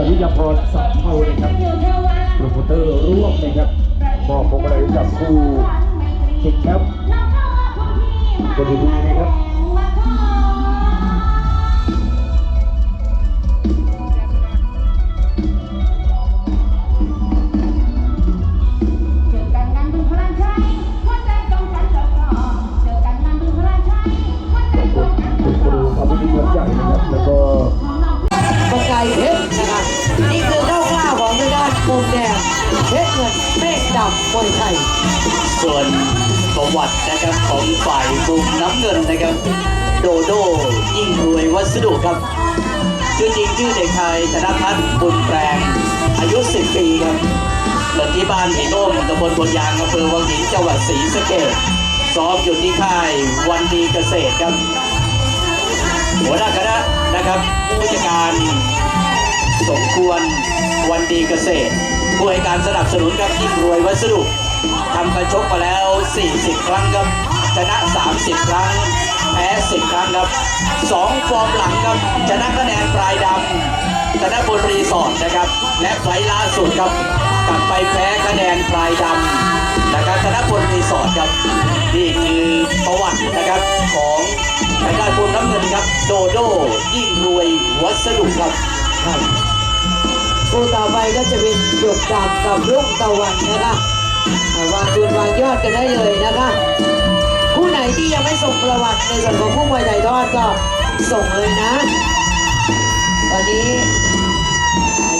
สริยพรสัมเภานะครับโปรโมเตอร์ร่วมนะครับมอบพวงมาลัยให้กับผู้ชิงแชมป์บนเวทีนะครับเจอกันงานบุญพลานชัยหัวใจตรงกันแล้วก็เจอกันงานบุญพลานชัยหัวใจขอบตคุรณงกันคุณครูพระพิธีวัดใหญ่นะครับแล้วก็ กายเพชรนะครับนี่คือข้าวกล้าวของทางด้านมุมแดงเพชรเงินเมฆดำมวยไทยส่วนประวัตินะครับของฝ่ายมุมน้ำเงินนะครับ โดโดยิ่งรวยวัสดุครับชื่อจริงชื่อเด็กชายธนพัฒน์บุญแปลงอายุ 10 ปีครับเกิดที่บ้านหินอ้มตำบลบนยางอำเภอวังหินจังหวัดศรีสะเกษซ้อมอยู่ที่ค่ายวันดีเกษตรครับ หัวหน้าคณะนะครับผู้จัดการ สมควรวันดีเกษตรผู้ให้การสนับสนุนกับยิ่งรวยวัสดุทำการชกมาแล้ว 40 ครั้งครับชนะ 30 ครั้งแพ้10 ครั้งครับ 2 ฟอร์มหลังครับชนะคะแนนปลายดำชนะบนรีสอร์ทนะครับ และไฟล์ล่าสุดครับกลับไปแพ้คะแนนปลายดำนะครับชนะบนรีสอร์ทครับนี่คือประวัตินะครับของทางด้านบุญน้ำเงินครับ โดโดยิ่งรวยวัสดุครับ คู่ต่อไปก็จะเป็นหยกดำกับรุ่งตะวันนะคะวางจุนวางยอดกันได้เลยนะคะคู่ไหนที่ยังไม่ส่งประวัติในส่วนของผู้มวยไทยทอดก็ส่งเลยนะ ตอนนี้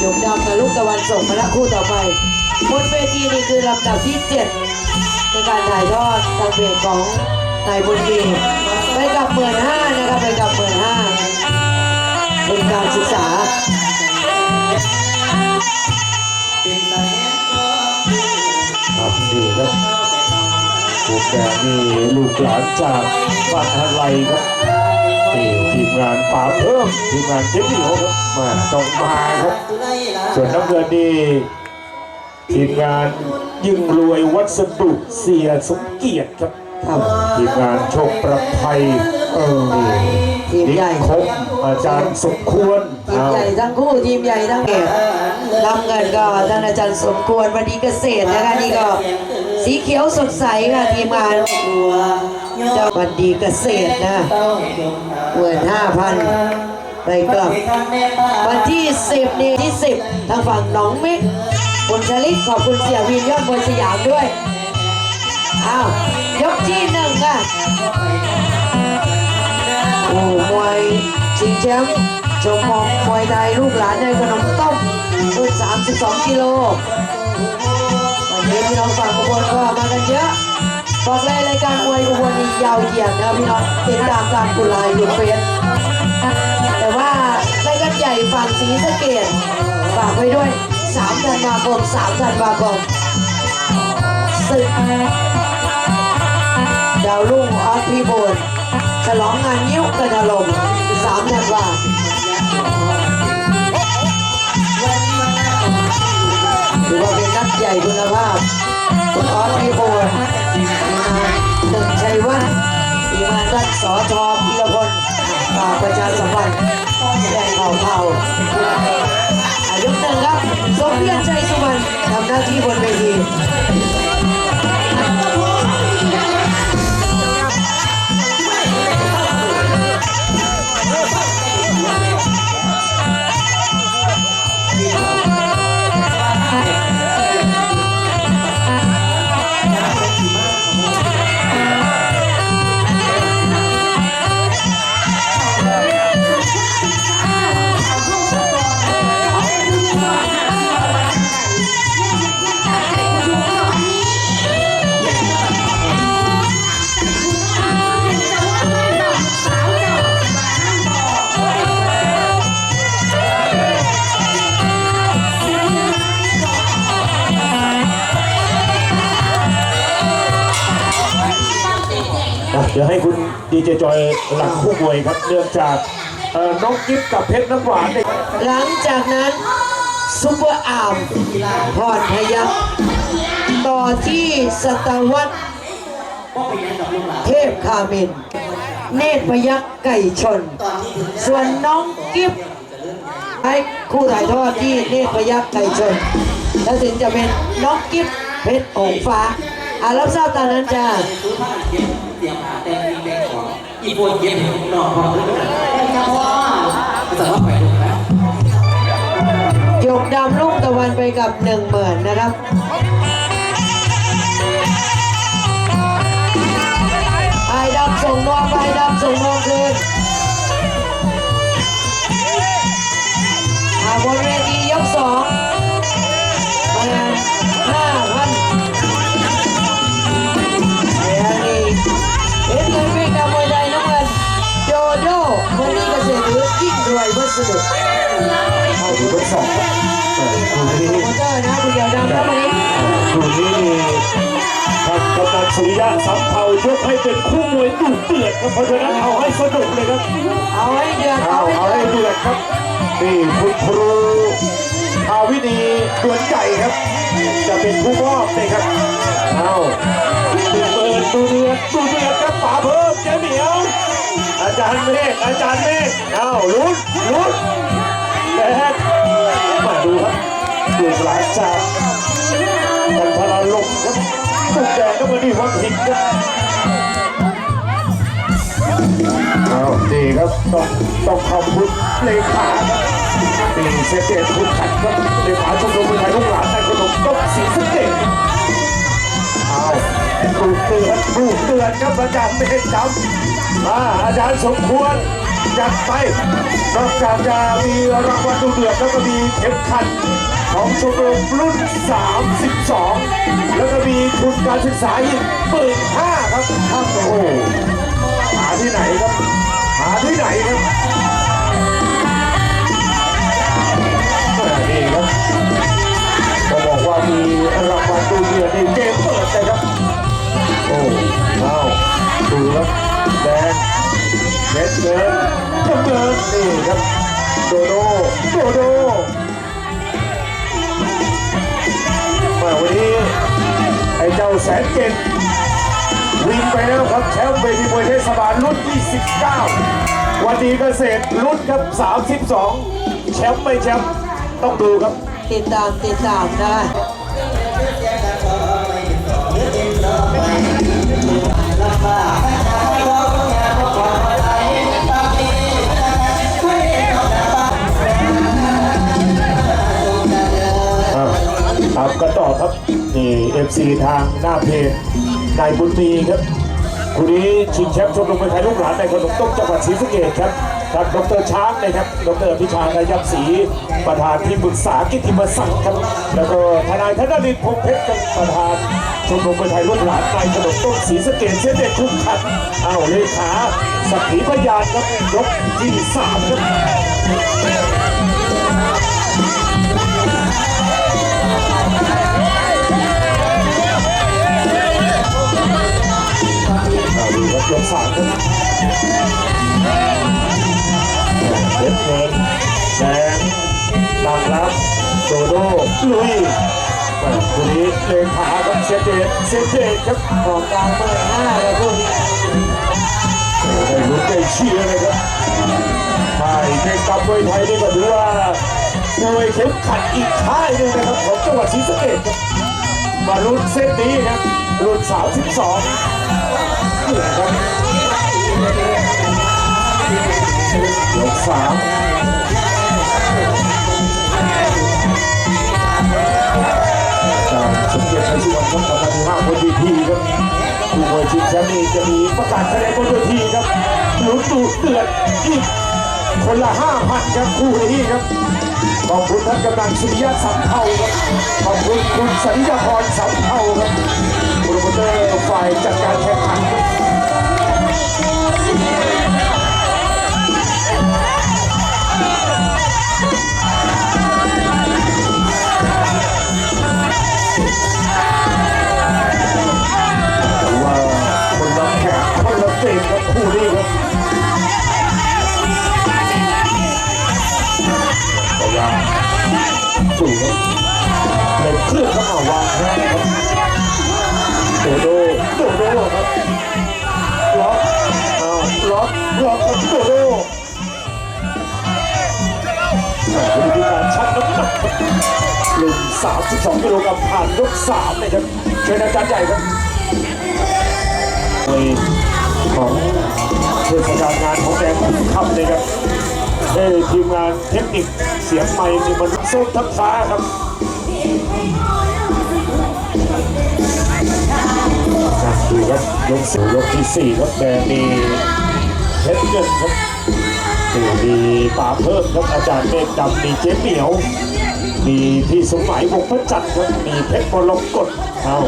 หยกดำกับลูกตะวันส่งมาแล้วคู่ต่อไปบนเวทีนี่คือลำดับที่7ในการถ่ายทอดทางเพจของนายบุญมีไปกับหมื่นห้านะครับไปกับหมื่นห้าเป็นการศึกษา ครับนี่ครับผมแดงนี่ลูกหลานจากบ้านอะไรครับนี่ทีมงานป่าเพิ่มทีมงานเจ๊เหนียวครับมาต้องมาครับ ส่วนน้ำเงินนี่ทีมงานยิ่งรวยวัสดุเสียสมเกียรติครับครับทีมงานโชคประภัยเออนี่ทีมใหญ่นิคมอาจารย์สมควร ทีมใหญ่ทั้งคู่ทีมใหญ่ทั้งเอกนำเงินก็ท่านอาจารย์สมควรวันดีเกษตรนะคะนี่ก็สีเขียวสดใสค่ะทีมงานเจ้าวันดีเกษตรนะเหมื่นห้าพันไปกลับ วันที่สิบนี่ที่สิบทางฝั่งหนองม็กบุญชลิกขอบคุณเสียวินยอดบนสยามด้วยอ้าวยกที่หนึ่งค่ะโอ้มวยชิงแชมป์ ชมมองมวยไทยลูกหลานในขนมต้มรุ่น32 กิโล วันนี้พี่น้องฝั่งอุบลก็มากันเยอะ บอกเลยรายการมวยอุบลนี่ยาวเหยียดนะพี่น้องติดตามตามกุลายอยู่เฟซแต่ว่ารายการใหญ่ฝั่งศรีสะเกดฝากไว้ด้วย3ธันวาคม3ธันวาคมศึกดาวรุ่งออสพีโบนฉลองงานยิ้วกันถล่มสามธันวา ถือว่าเป็นนัดใหญ่คุณภาพคุณออสพีโบนมีมาหนึ่งชัยวัฒน์มีมาด้านสอทอพีรพลฝากประชาสัมพันธ์แจ้งข่าวข่าอายุหนึ่งครับสมเพียรใจสุวรรณทำหน้าที่บนเวที เจจอยหลังคู่มวยครับเนื่องจากน้องกิฟกับเพชรน้ำหวานหลังจากนั้นซุปเปอร์อาร์มพอดพยักต่อที่สตวัตเทพคามินเนตรพยักไก่ชน ส่วนน้องกิฟให้คู่ถ่ายทอดที่เนตรพยักไก่ชน แล้วถึงจะเป็นน้องกิฟเพชรองฟ้าอารับทราบตามนั้นจ้า อผ้าเก็บเสียผ้าแต่งออีโฟเก็บนอกของแต่ว่าแต่ว่าไปดูนะยกดำลูกตะวันไปกับหนึ่งหมื่นนะครับไอ้ดำส่งนวมไอ้ดำส่งนวมคืนอ่าบนเวทียกสอง สอบครับเออคู่นี้โปรโมเตอนะคุณเดียวดำครับวันนี้คู่นี้นี่ท่านกำนันสุริยะสำเภายกให้เป็นคู่มวยดุเดือดครับเพราะฉะนั้นเอาให้สนุกเลยครับเอาให้เดือดเอาเอาให้เอาให้ดือดเดือดครับนี่คุณครูอาวินีดวนใจครับ จะเป็นผู้มอบเลยครับเอาดูเปิดดูเดือดดูเดือดครับป๋าเพิ่มเจ๊เหมียวอาจารย์เมฆอาจารย์เมฆเอาลุ้นลุ้น มาดูครับดูหลายจากกันทราลมครับตุกแดงก็มาดีวังหินครับเอาดีครับต้องต้องขอบคุณเลขาครับนี่เสเกตคุณขัดครับเลขาชมรมคนไทยลูกหลานในขนมต้มสีสะเกตเอาดูเตือนดูเตือนครับอาจารย์เมฆจำมาอาจารย์สมควร จัดไปนอกจากจะมีรางวัลดูเดือดแล้วก็มีเข็มขัดของชมรมรุ่น 32 แล้วก็มีทุนการศึกษาอีกหมื่นห้าครับครับโอ้โหหาที่ไหนครับ หาที่ไหนครับแม่นี่ครับก็บอกว่ามีรางวัลดูเดือดในเกมเปิดเลยครับ โอ้เอาดูครับแดงเม็ดเงิน น้ำเงินนี่ครับโดโดโดโดมาวันนี้ ไอ้เจ้าแสนเก่งวิ่งไปแล้วครับแชมป์เวทีมวยเทศบาลรุ่น 29 วันนี้เกษตรรุ่นครับ 32 แชมป์ไม่แชมป์ต้องดูครับ ติดตามติดตามได้ นี่ทางหน้าเพจนายบุญมีครับคู่นี้ชิงแชมป์ชมรมมวยไทยลูกหลานในขนมต้มจังหวัดศรีสะเกษครับครับดรช้างนะครับดรพิชานายับศรีประธานที่ปรึกษากิติมศักดิ์ครับแล้วก็ทนายธนฤทธิ์พงษ์เพชรครับประธานชมรมมวยไทยลูกหลานในขนมต้มศรีสะเกษเช่นเด็กคุ้มขัดอ้าวเลขาสักขีพยานครับยกที่สามครับ เอาดูครับยกสามครับเด็ดเงินแดงตั้งรับโดโดลุยแม่คนนี้เลขาครับเซเดตเซเดตครับของกลางเมื่อห้าเลยพวกนี้ได้ลุ้นได้เชียร์เลยครับไทยในกับมวยไทยนี่ก็ถือว่ามวยเข้มขัดอีกค่ายหนึงนะครับของจังหวัดศรีสะเกษครับมาลุ้นเซตนี้ครับรุ่น32นี่แหละครับ ยกสามจากสมเด็จพระสุวรรณครับประธานห้าบนเวทีครับผู้มวยชิงแชมป์นี่จะมีประกาศคะแนนบนเวทีครับลุ้นดูเดือดอีกคนละห้าพันครับคู่นี้ครับขอบคุณท่านกำนันสุริยะสำเภาครับขอบคุณคุณสัญญาพรสำเภาครับโปรโมเตอร์ รุ่น32กิโลกรัมผ่านยก3เลยครับเชิญอาจารย์ใหญ่ครับมวยของเทศกาลงานของแดงคำเลยครับเอ้ยทีมงานเทคนิคเสียงไมค์นี่มันส้มทับฟ้าครับครับดูครับยกสี่ยกที่สี่ครับแดงมีเพชรเงินครับนี่มีป่าเพิ่มครับอาจารย์เมฆดำมีเจ๊เหมียว มีพี่สมหมายวงพระจันทร์ครับมีเพชรมรกตเอา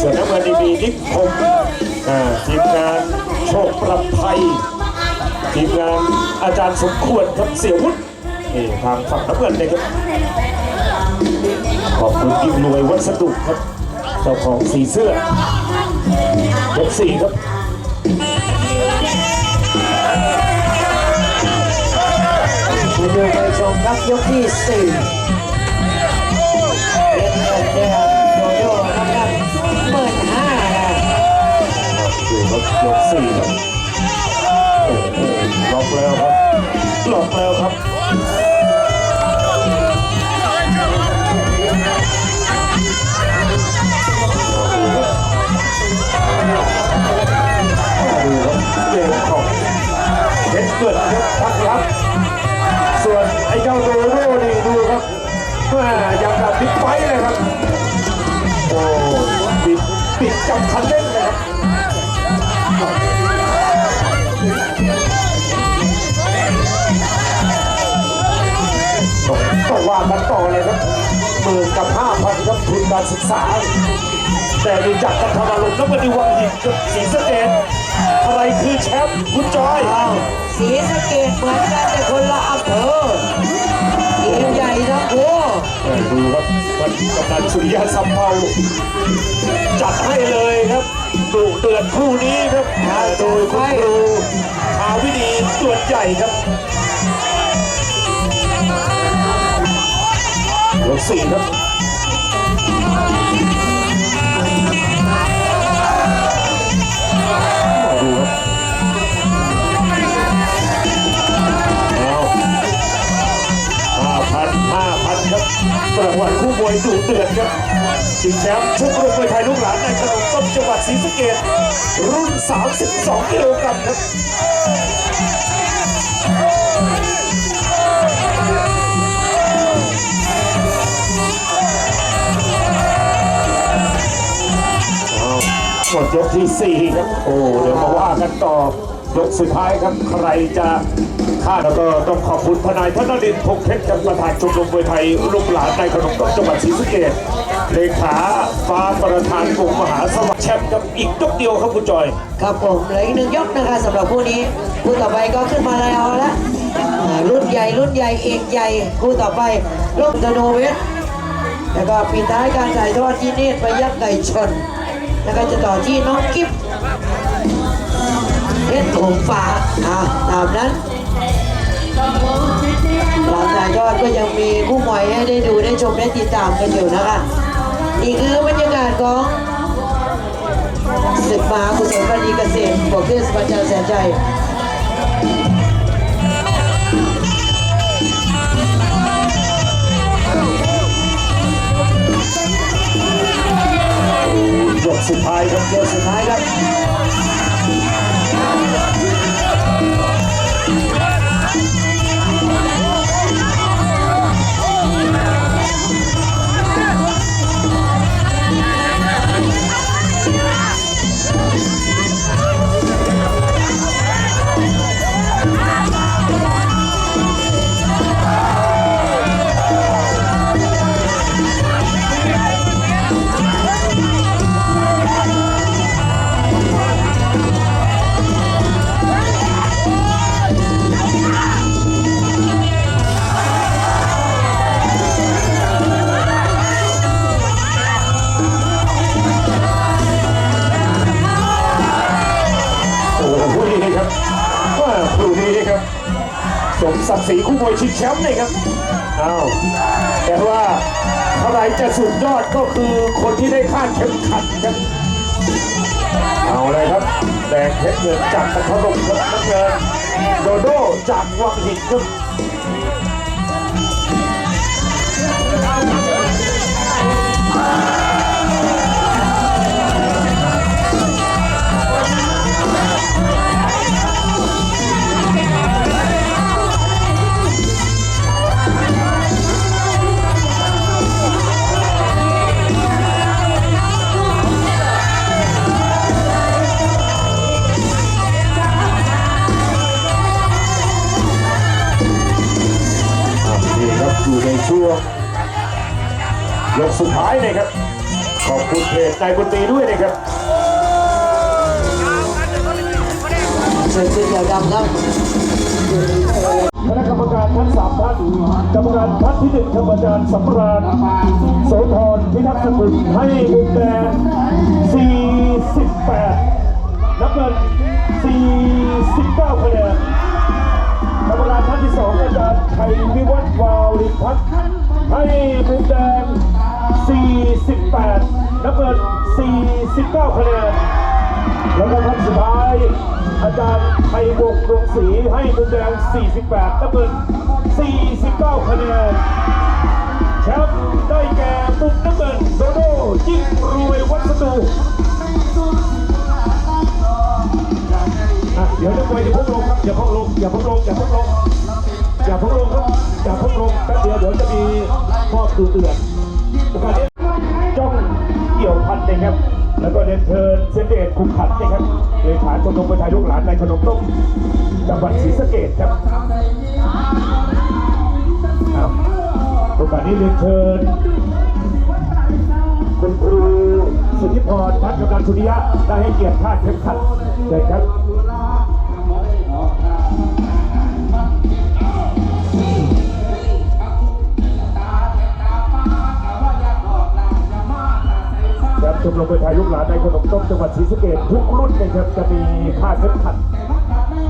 ส่วนน้ำเงินนี่มีนิคมอาทีมงานโชคประภัยทีมงานอาจารย์สมควรครับเสียวุฒินี่ทางฝั่งน้ำเงินเลยครับขอบคุณยิ่งรวยวัสดุครับเจ้าของสีเสื้อยกสี่ครับมาดูไปชมครับยกที่สี่ นเดียครับโดโดนะครับหมื่นห้านะดูครับยกสี่ครับโอ้โหล็อกแล้วครับล็อกแล้วครับดูครับเกมของเพชรเกิดครับพักรับ ม่ยังกับบิ๊กไฟเลยครับ โอ้ปิดปิดจับคันเร่งเลยครับต้องว่ากันต่อเลยครับหมื่นกับห้าพันครับทุนการศึกษา แต่ดูจากกันทำอารมณ์แล้วมาดูวังหินกับสีสเกดอะไรคือแชมป์คุณจอย สีสเกตเหมือนกันแต่คนละอำเภอ ใหญ่นะโออดูครับวันกำนันสุริยะสัมเภาจัดให้เลยครับดุเดือดคู่นี้ครับโดยคุณครูอาวิดีส่วนใหญ่ครับยกสี่ครับาพันครับรางวัลคู่มวยดุเดือดครับชิงแชมป์ชุดรุ่นมวยไทยลูกหลานในขนมต้มจังหวัดศรีสะเกษรุ่น 32กิโลกรัมครับหมดยกที่4ครับ โอ้ เดี๋ยวมาว่ากันต่อยกสุดท้ายครับ ใครจะ ฆ่าแล้วก็ต้องขอบคุณทนายธนดินพงเพชรครับประธานชมรมมวยไทยลูกหลานในขนมต้มจังหวัดศรีสะเกษเลขาฟ้าประธานกลุ่มมหาสวัสดิ์แชมป์ครับอีกยกเดียวครับคุณจอย ครับผมเหลืออีกหนึ่งยกนะคะสำหรับคู่นี้คู่ต่อไปก็ขึ้นมาแล้วละรุ่นใหญ่รุ่นใหญ่เอกใหญ่คู่ต่อไปลูกธโนเวทแล้วก็ปิดท้ายการถ่ายทอดที่เนตรพยักษ์ไก่ชน แล้วก็จะต่อที่น้องกิฟเพชรหงฟ้าอ่าตามนั้น หลังถ่ายอดก็ยังมีคู่มวยให้ได้ดูได้ชมได้ติดตามกันอยู่นะคะนี่คือบรรยากาศของศึกมหากุศลปณีเกษตรบวกเทศบาลจาแสนใจยกสุดท้ายครับยกสุดท้ายครับ ว่าคู่นี้ครับ สมศักดิ์ศรีคู่มวยชิงแชมป์เลยครับอ้าวแต่ว่าใครจะสุดยอดก็คือคนที่ได้คาดเข็มขัดครับเอาเลยครับแดงเพชรเงินจากตะขรมครับน้ำเงินโดโดจากวังหินครับายบุญตรีด้วยนะครับเชิญขึ้นเดี๋ยวดำครับคณะกรรมการทั้งสามท่านกรรมการท่านที่หนึ่งกรรมการสำราญโสธรพิทักษ์สกุลให้มุมแดง48น้ำเงิน49คะแนนกรรมการท่านที่สองอาจารย์ชัยวิวัฒน์วาวลินพัฒน์ให้มุมแดง 48น้ำเงิน 49 คะแนน แล้วก็ท่านสุดท้าย อาจารย์ไทยวงศ์ดวงศรีให้มุมแดง 48น้ำเงิน 49 คะแนนแชมป์ได้แก่มุมน้ำเงินโดโดยิ่งรวยวัสดุเดี๋ยวจะไปเดี๋ยวพกลงครับอย่าพิ่งลงอย่าพิ่งลงอย่าพิ่งลงอย่าพิ่งลงครับอย่าพิ่งลงแป๊บเดียวเดี๋ยวจะมีมอบดูเดือด ลูกหลานในขนมต้มจังหวัดศรีสะเกดครับครับโอกาสนี้เรียนเชิญ คุณครูสุทธิพรพัฒน์กำลังสุริยะได้ให้เกียรติคาเข็มขัดเชิญครับ ครับชมรมมวยไทยลูกหลานในขนมต้มจังหวัดศรีสะเกษทุกรุ่นนะครับจะมีค่าเข็มขัด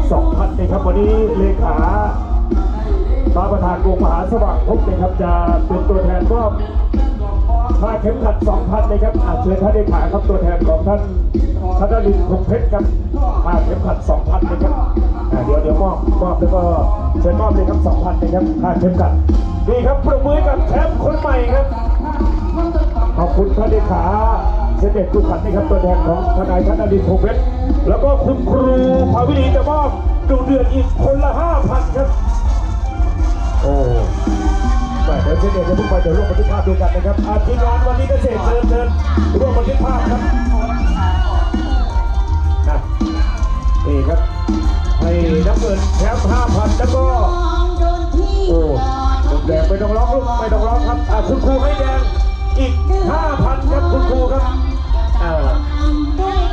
2,000นะครับวันนี้เลขาตาประธานวงมหาสว่างพบนะครับจะเป็นตัวแทนมอบค่าเข็มขัด2,000นะครับอาเชิญท่านเลขาครับตัวแทนของท่านธนลินพงเพชรครับค่าเข็มขัด2,000นะครับเดี๋ยวเดี๋ยวมอบมอบแล้วก็เชิญมอบเลยครับ2,000นะครับค่าเข็มขัดนี่ครับประมือกับแชมป์คนใหม่ครับขอบคุณท่านเลขา เสด็จทุกขันนะครับตัวแทนของทนายท่านอดินพงเพชรแล้วก็คุณครูภาวินีจะมอบดูเดือดอีกคนละห้าพันครับ โอ้แหม่เดี๋ยวเสด็จจะพุ่งไปเดี๋ยวร่วมบันทึกภาพด้วยกันนะครับอาทีมงานวันนี้เกษตรเชิญเชิญร่วมบันทึกภาพครับนะนี่ครับให้น้ำเงินแชมป์ห้าพันแล้วก็โอ้มุมแดงไม่ต้องร้องลูกไม่ต้องร้องครับอาคุณครูให้แดงอีก 5,000 ครับ คุณครูครับ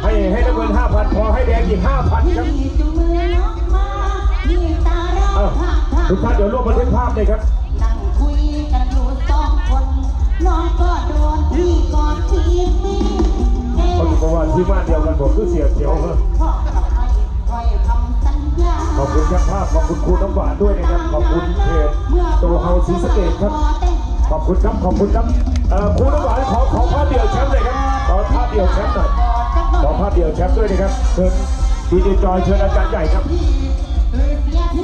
ให้ให้น้ำเงิน5,000พอให้แดงอีก5,000ครับอ้าวทุกท่านเดี๋ยวร่วมบันทึกภาพเลยครับนั่งคุยกันอยู่สองคนน้องก็โดนพี่กอดทีนี้คนบอกว่าที่บ้านเดียวกันผมคือเสียเขียวครับพ่อกับไอ้คอยคำสัญญาขอบคุณช่างภาพขอบคุณครูน้ำหวานด้วยนะครับ ขอบคุณเพจโตเฮาศรีสะเกดครับ ขอบคุณครับ ขอบคุณครับเอ่อครูน้ำหวานขอขอภาพเดียวแชมป์เลยครับ ขอภาพเดียวแชมป์หน่อยขอภาพเดียวแชมป์ด้วยนะครับเชิญดีเจจอยเชิญอาจารย์ใหญ่ครับ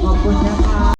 ขอบคุณนะคะ